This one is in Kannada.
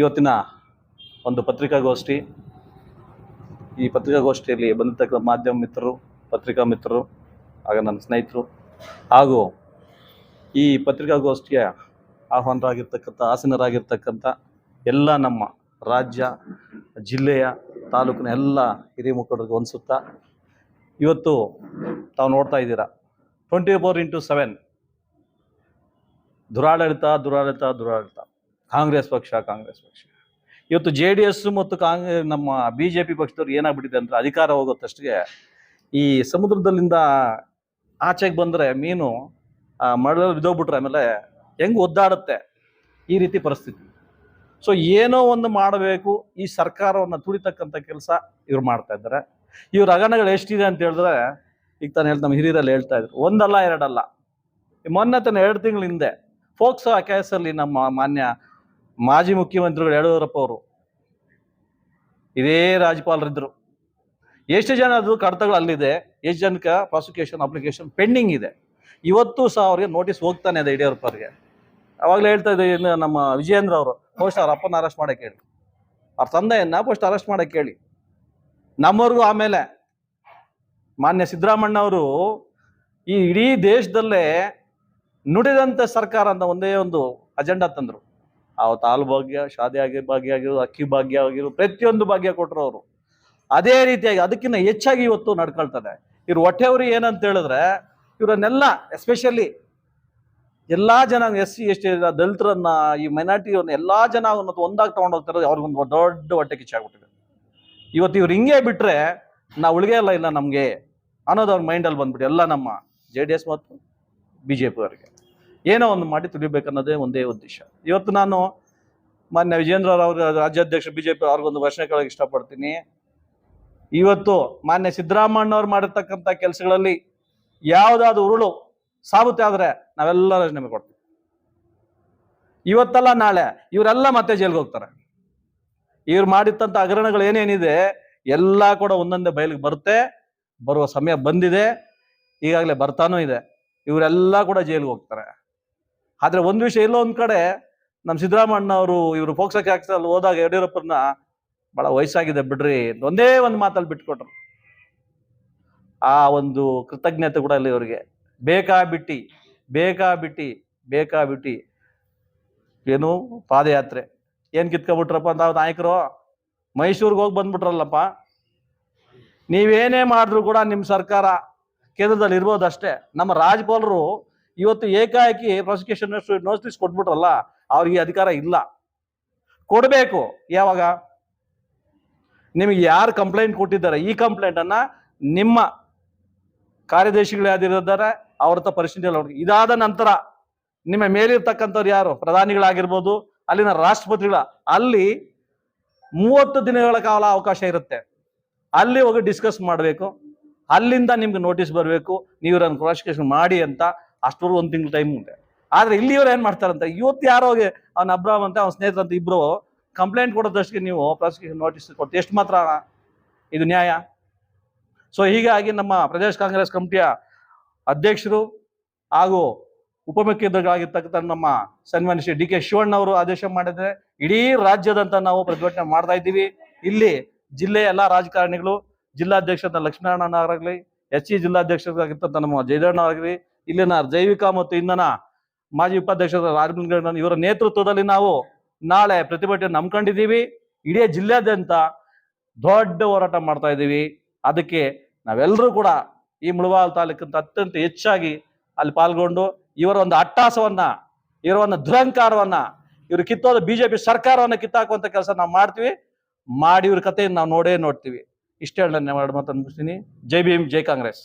ಇವತ್ತಿನ ಒಂದು ಪತ್ರಿಕಾಗೋಷ್ಠಿ. ಈ ಪತ್ರಿಕಾಗೋಷ್ಠಿಯಲ್ಲಿ ಬಂದಿರ್ತಕ್ಕಂಥ ಮಾಧ್ಯಮ ಮಿತ್ರರು, ಪತ್ರಿಕಾ ಮಿತ್ರರು ಹಾಗೆ ನನ್ನ ಸ್ನೇಹಿತರು ಹಾಗೂ ಈ ಪತ್ರಿಕಾಗೋಷ್ಠಿಯ ಆಹ್ವಾನರಾಗಿರ್ತಕ್ಕಂಥ, ಆಸೀನರಾಗಿರ್ತಕ್ಕಂಥ ಎಲ್ಲ ನಮ್ಮ ರಾಜ್ಯ, ಜಿಲ್ಲೆಯ, ತಾಲೂಕಿನ ಎಲ್ಲ ಹಿರಿಯ ಮುಖಂಡರಿಗೆ ಹೊಂದಿಸುತ್ತಾ ಇವತ್ತು ತಾವು ನೋಡ್ತಾ ಇದ್ದೀರಾ. ಟ್ವೆಂಟಿ ಫೋರ್ ಇಂಟು ಸೆವೆನ್ ದುರಾಡಳಿತ ದುರಾಡಳಿತ ದುರಾಡಳಿತ. ಕಾಂಗ್ರೆಸ್ ಪಕ್ಷ ಕಾಂಗ್ರೆಸ್ ಪಕ್ಷ. ಇವತ್ತು ಜೆ ಡಿ ಎಸ್ ಮತ್ತು ಕಾಂಗ್ರೆಸ್ ನಮ್ಮ ಬಿ ಜೆ ಪಿ ಪಕ್ಷದವ್ರು ಏನಾಗ್ಬಿಟ್ಟಿದೆ ಅಂದ್ರೆ ಅಧಿಕಾರ ಹೋಗೋತ್ತಷ್ಟಿಗೆ ಈ ಸಮುದ್ರದಲ್ಲಿಂದ ಆಚೆಗೆ ಬಂದರೆ ಮೀನು ಮಳೆಯಲ್ಲಿ ಬಿದ್ದೋಗ್ಬಿಟ್ರೆ ಆಮೇಲೆ ಹೆಂಗೆ ಒದ್ದಾಡುತ್ತೆ ಈ ರೀತಿ ಪರಿಸ್ಥಿತಿ. ಸೊ ಏನೋ ಒಂದು ಮಾಡಬೇಕು, ಈ ಸರ್ಕಾರವನ್ನು ತುಳಿತಕ್ಕಂಥ ಕೆಲಸ ಇವ್ರು ಮಾಡ್ತಾ ಇದ್ದಾರೆ. ಇವ್ರ ಹಗರಣಗಳು ಎಷ್ಟಿದೆ ಅಂತ ಹೇಳಿದ್ರೆ, ಈಗ ತಾನು ಹೇಳಿ ನಮ್ಮ ಹಿರಿಯರಲ್ಲಿ ಹೇಳ್ತಾ ಇದ್ರು, ಒಂದಲ್ಲ ಎರಡಲ್ಲ. ಮೊನ್ನೆ ತಾನು ಎರಡು ತಿಂಗಳ ಹಿಂದೆ, ಫೋಕ್ಸೋ ಕೇಸಲ್ಲಿ ನಮ್ಮ ಮಾನ್ಯ ಮಾಜಿ ಮುಖ್ಯಮಂತ್ರಿಗಳು ಯಡಿಯೂರಪ್ಪ ಅವರು. ಇದೇ ರಾಜ್ಯಪಾಲರಿದ್ದರು ಎಷ್ಟು ಜನ ಅದು ಕಡತಗಳು ಅಲ್ಲಿದೆ. ಎಷ್ಟು ಜನಕ್ಕೆ ಪ್ರಾಸಿಕ್ಯೂಷನ್ ಅಪ್ಲಿಕೇಶನ್ ಪೆಂಡಿಂಗ್ ಇದೆ. ಇವತ್ತು ಸಹ ಅವ್ರಿಗೆ ನೋಟಿಸ್ ಹೋಗ್ತಾನೆ ಇದೆ ಯಡಿಯೂರಪ್ಪ ಅವರಿಗೆ. ಅವಾಗಲೇ ಹೇಳ್ತಾ ಇದ್ದೆ ನಮ್ಮ ವಿಜಯೇಂದ್ರ ಅವರು, ಪೋಸ್ಟ್ ಅವ್ರ ಅಪ್ಪನ ಅರೆಸ್ಟ್ ಮಾಡಕ್ಕೆ ಹೇಳಿ ಅವ್ರ ತಂದೆಯನ್ನ ಪೋಸ್ಟ್ ಅರೆಸ್ಟ್ ಮಾಡಕ್ಕೆ ಹೇಳಿ ನಮ್ಮವ್ರಿಗೂ ಆಮೇಲೆ. ಮಾನ್ಯ ಸಿದ್ದರಾಮಣ್ಣ ಅವರು, ಈ ಇಡೀ ದೇಶದಲ್ಲೇ ನುಡಿದಂಥ ಸರ್ಕಾರ ಅಂತ ಒಂದೇ ಒಂದು ಅಜೆಂಡಾ ತಂದರು. ಅವತ್ತು ತಾಲು ಭಾಗ್ಯ, ಶಾದಿ ಆಗಿ ಭಾಗ್ಯ ಆಗಿರೋದು, ಅಕ್ಕಿ ಭಾಗ್ಯ ಆಗಿರೋದು, ಪ್ರತಿಯೊಂದು ಭಾಗ್ಯ ಕೊಟ್ಟರು ಅವರು. ಅದೇ ರೀತಿಯಾಗಿ ಅದಕ್ಕಿಂತ ಹೆಚ್ಚಾಗಿ ಇವತ್ತು ನಡ್ಕೊಳ್ತಾರೆ. ಇವ್ರು ಹೊಟ್ಟೆವ್ರಿ ಏನಂತ ಹೇಳಿದ್ರೆ, ಇವರನ್ನೆಲ್ಲ ಎಸ್ಪೆಷಲಿ ಎಲ್ಲಾ ಜನ ಎಸ್ ಸಿ, ಎಸ್ ಟಿ, ದಲಿತರನ್ನ, ಈ ಮೈನಾರಿಟಿಯವ್ರನ್ನ ಎಲ್ಲಾ ಜನ ಒಂದಾಗಿ ತಗೊಂಡು ಅವ್ರಿಗೊಂದು ದೊಡ್ಡ ಹೊಟ್ಟೆ ಕಿಚ್ಚಾಗ್ಬಿಟ್ಟಿದೆ ಇವತ್ತು ಇವ್ರು ಹಿಂಗೆ ಬಿಟ್ರೆ ನಾವು ಉಳಿಗೆ ಅಲ್ಲ ಇಲ್ಲ ನಮಗೆ ಅನ್ನೋದು ಅವ್ರ ಮೈಂಡಲ್ಲಿ ಬಂದ್ಬಿಟ್ಟು ಎಲ್ಲ ನಮ್ಮ ಜೆ ಡಿ ಎಸ್ ಮತ್ತು ಬಿ ಜೆ ಪಿ ಅವರಿಗೆ. ಏನೋ ಒಂದು ಮಾಡಿ ತುಳಿಬೇಕನ್ನೋದೇ ಒಂದೇ ಉದ್ದೇಶ. ಇವತ್ತು ನಾನು ಮಾನ್ಯ ವಿಜೇಂದ್ರ ಅವ್ರ ರಾಜ್ಯಾಧ್ಯಕ್ಷ ಬಿ ಜೆ ಪಿ ಅವ್ರಿಗೊಂದು ವರ್ಷ ಕೇಳೋಕೆ ಇಷ್ಟಪಡ್ತೀನಿ. ಇವತ್ತು ಮಾನ್ಯ ಸಿದ್ದರಾಮಣ್ಣವ್ರು ಮಾಡಿರ್ತಕ್ಕಂಥ ಕೆಲಸಗಳಲ್ಲಿ ಯಾವುದಾದ್ರು ಉರುಳು ಸಾಬುತ್ತೆ ಆದರೆ ನಾವೆಲ್ಲ ರಾಜೀನಾಮೆ ಕೊಡ್ತೀವಿ. ಇವತ್ತಲ್ಲ ನಾಳೆ ಇವರೆಲ್ಲ ಮತ್ತೆ ಜೈಲ್ಗೆ ಹೋಗ್ತಾರೆ. ಇವ್ರು ಮಾಡಿರ್ತಂಥ ಹಗರಣಗಳು ಏನೇನಿದೆ ಎಲ್ಲ ಕೂಡ ಒಂದೊಂದೇ ಬಯಲಿಗೆ ಬರುತ್ತೆ. ಬರುವ ಸಮಯ ಬಂದಿದೆ. ಈಗಾಗಲೇ ಬರ್ತಾನೂ ಇದೆ. ಇವರೆಲ್ಲ ಕೂಡ ಜೈಲಿಗೆ ಹೋಗ್ತಾರೆ. ಆದ್ರೆ ಒಂದು ವಿಷಯ ಎಲ್ಲೋ ಒಂದ್ ಕಡೆ ನಮ್ಮ ಸಿದ್ದರಾಮಣ್ಣ ಅವರು ಇವರು ಪೋಕ್ಸೋ ಕ್ಯಾಕ್ಸಲ್ಲಿ ಹೋದಾಗ ಯಡಿಯೂರಪ್ಪನ ಬಹಳ ವಯಸ್ಸಾಗಿದೆ ಬಿಡ್ರಿ ಒಂದೇ ಒಂದು ಮಾತಲ್ಲಿ ಬಿಟ್ಕೊಟ್ರು. ಆ ಒಂದು ಕೃತಜ್ಞತೆ ಕೂಡ ಅಲ್ಲಿ ಇವರಿಗೆ ಬೇಕಾಬಿಟ್ಟಿ ಬಿಟ್ಟಿ ಬೇಕಾಬಿಟ್ಟಿ. ಬೇಕಾ ಬಿಟ್ಟಿ ಏನು ಪಾದಯಾತ್ರೆ. ಏನ್ ಕಿತ್ಕೊಬಿಟ್ರಪ್ಪ ಅಂತ ನಾಯಕರು? ಮೈಸೂರಿಗೆ ಹೋಗಿ ಬಂದ್ಬಿಟ್ರಲ್ಲಪ್ಪ. ನೀವೇನೇ ಮಾಡಿದ್ರು ಕೂಡ ನಿಮ್ಮ ಸರ್ಕಾರ ಕೇಂದ್ರದಲ್ಲಿ ಇರ್ಬೋದಷ್ಟೇ ನಮ್ಮ ರಾಜ್ಯಪಾಲರು ಇವತ್ತು ಏಕಾಏಕಿ ಪ್ರಾಸಿಕ್ಯೂಷನ್ ನೋಟಿಸ್ ಕೊಟ್ಬಿಟ್ರಲ್ಲ, ಅವ್ರಿಗೆ ಅಧಿಕಾರ ಇಲ್ಲ. ಕೊಡಬೇಕು. ಯಾವಾಗ? ನಿಮಗೆ ಯಾರು ಕಂಪ್ಲೇಂಟ್ ಕೊಟ್ಟಿದ್ದಾರೆ? ಈ ಕಂಪ್ಲೇಂಟ್ ಅನ್ನ ನಿಮ್ಮ ಕಾರ್ಯದರ್ಶಿಗಳು ಯಾವ್ದಿದ್ದಾರೆ ಅವ್ರ ಹತ್ರ ಪರಿಶೀಲನೆ ಇದಾದ ನಂತರ ನಿಮ್ಮ ಮೇಲಿರ್ತಕ್ಕಂಥವ್ರು ಯಾರು? ಪ್ರಧಾನಿಗಳಾಗಿರ್ಬೋದು, ಅಲ್ಲಿನ ರಾಷ್ಟ್ರಪತಿಗಳ, ಅಲ್ಲಿ ಮೂವತ್ತು ದಿನಗಳ ಕಾಲ ಅವಕಾಶ ಇರುತ್ತೆ. ಅಲ್ಲಿ ಹೋಗಿ ಡಿಸ್ಕಸ್ ಮಾಡಬೇಕು. ಅಲ್ಲಿಂದ ನಿಮ್ಗೆ ನೋಟಿಸ್ ಬರಬೇಕು. ನೀವು ಪ್ರಾಸಿಕ್ಯೂಷನ್ ಮಾಡಿ ಅಂತ ಅಷ್ಟವರೆಗೂ ಒಂದು ತಿಂಗಳು ಟೈಮ್ ಇದೆ ಆದ್ರೆ ಇಲ್ಲಿಯವ್ರು ಏನ್ ಮಾಡ್ತಾರಂತ, ಇವತ್ತು ಯಾರೋ ಅವ್ನ ಅಬ್ರಾಮ್ ಅಂತ ಅವ್ನ ಸ್ನೇಹಿತರ ಅಂತ ಇಬ್ರು ಕಂಪ್ಲೇಂಟ್ ಕೊಡೋದಷ್ಟಕ್ಕೆ ನೀವು ಪ್ರಾಸಿಕ್ಯೂಷನ್ ನೋಟಿಸ್ ಕೊಡ್ತೀವಿ ಎಷ್ಟು ಮಾತ್ರ ಇದು ನ್ಯಾಯ? ಸೊ ಹೀಗಾಗಿ ನಮ್ಮ ಪ್ರದೇಶ ಕಾಂಗ್ರೆಸ್ ಕಮಿಟಿಯ ಅಧ್ಯಕ್ಷರು ಹಾಗೂ ಉಪಮುಖ್ಯಮಂತ್ರಿಗಳಾಗಿರ್ತಕ್ಕಂಥ ನಮ್ಮ ಸನ್ಮಾನ್ಯ ಶ್ರೀ ಡಿ ಕೆ ಶಿವಣ್ಣ ಅವರು ಆದೇಶ ಮಾಡಿದ್ರೆ, ಇಡೀ ರಾಜ್ಯದಂತ ನಾವು ಪ್ರತಿಭಟನೆ ಮಾಡ್ತಾ ಇದ್ದೀವಿ. ಇಲ್ಲಿ ಜಿಲ್ಲೆಯ ಎಲ್ಲ ರಾಜಕಾರಣಿಗಳು ಜಿಲ್ಲಾಧ್ಯಕ್ಷ ಲಕ್ಷ್ಮೀನಾರಾಯಣ ಅವರಾಗಲಿ ಎಚ್ ಸಿ ಜಿಲ್ಲಾಧ್ಯಕ್ಷರಾಗಿರ್ತಂಥ ನಮ್ಮ ಜಯದಣ್ಣ ಆಗಲಿ ಇಲ್ಲಿನ ಜೈವಿಕ ಮತ್ತು ಇಂಧನ ಮಾಜಿ ಉಪಾಧ್ಯಕ್ಷರ ರಾಜಮಂಗಣ್ಣ ಇವರ ನೇತೃತ್ವದಲ್ಲಿ ನಾವು ನಾಳೆ ಪ್ರತಿಭಟನೆ ನಂಬ್ಕೊಂಡಿದ್ದೀವಿ. ಇಡೀ ಜಿಲ್ಲೆಯಾದ್ಯಂತ ದೊಡ್ಡ ಹೋರಾಟ ಮಾಡ್ತಾ ಇದ್ದೀವಿ. ಅದಕ್ಕೆ ನಾವೆಲ್ಲರೂ ಕೂಡ ಈ ಮುಳಬಾಲ್ ತಾಲೂಕಿಂತ ಅತ್ಯಂತ ಹೆಚ್ಚಾಗಿ ಅಲ್ಲಿ ಪಾಲ್ಗೊಂಡು ಇವರ ಒಂದು ಅಟ್ಟಾಸವನ್ನ, ಇವರ ಒಂದು ದುರಂಕಾರವನ್ನ ಇವರು ಕಿತ್ತೋದ ಬಿಜೆಪಿ ಸರ್ಕಾರವನ್ನ ಕಿತ್ತಾಕುವಂತ ಕೆಲಸ ನಾವು ಮಾಡ್ತೀವಿ. ಮಾಡಿ ಇವ್ರ ಕಥೆಯನ್ನು ನಾವು ನೋಡೇ ನೋಡ್ತೀವಿ. ಇಷ್ಟೇ ಹೇಳಿ ನಾನು ಮಾತನ್ನು ಜೈ ಭೀಮ್, ಜೈ ಕಾಂಗ್ರೆಸ್.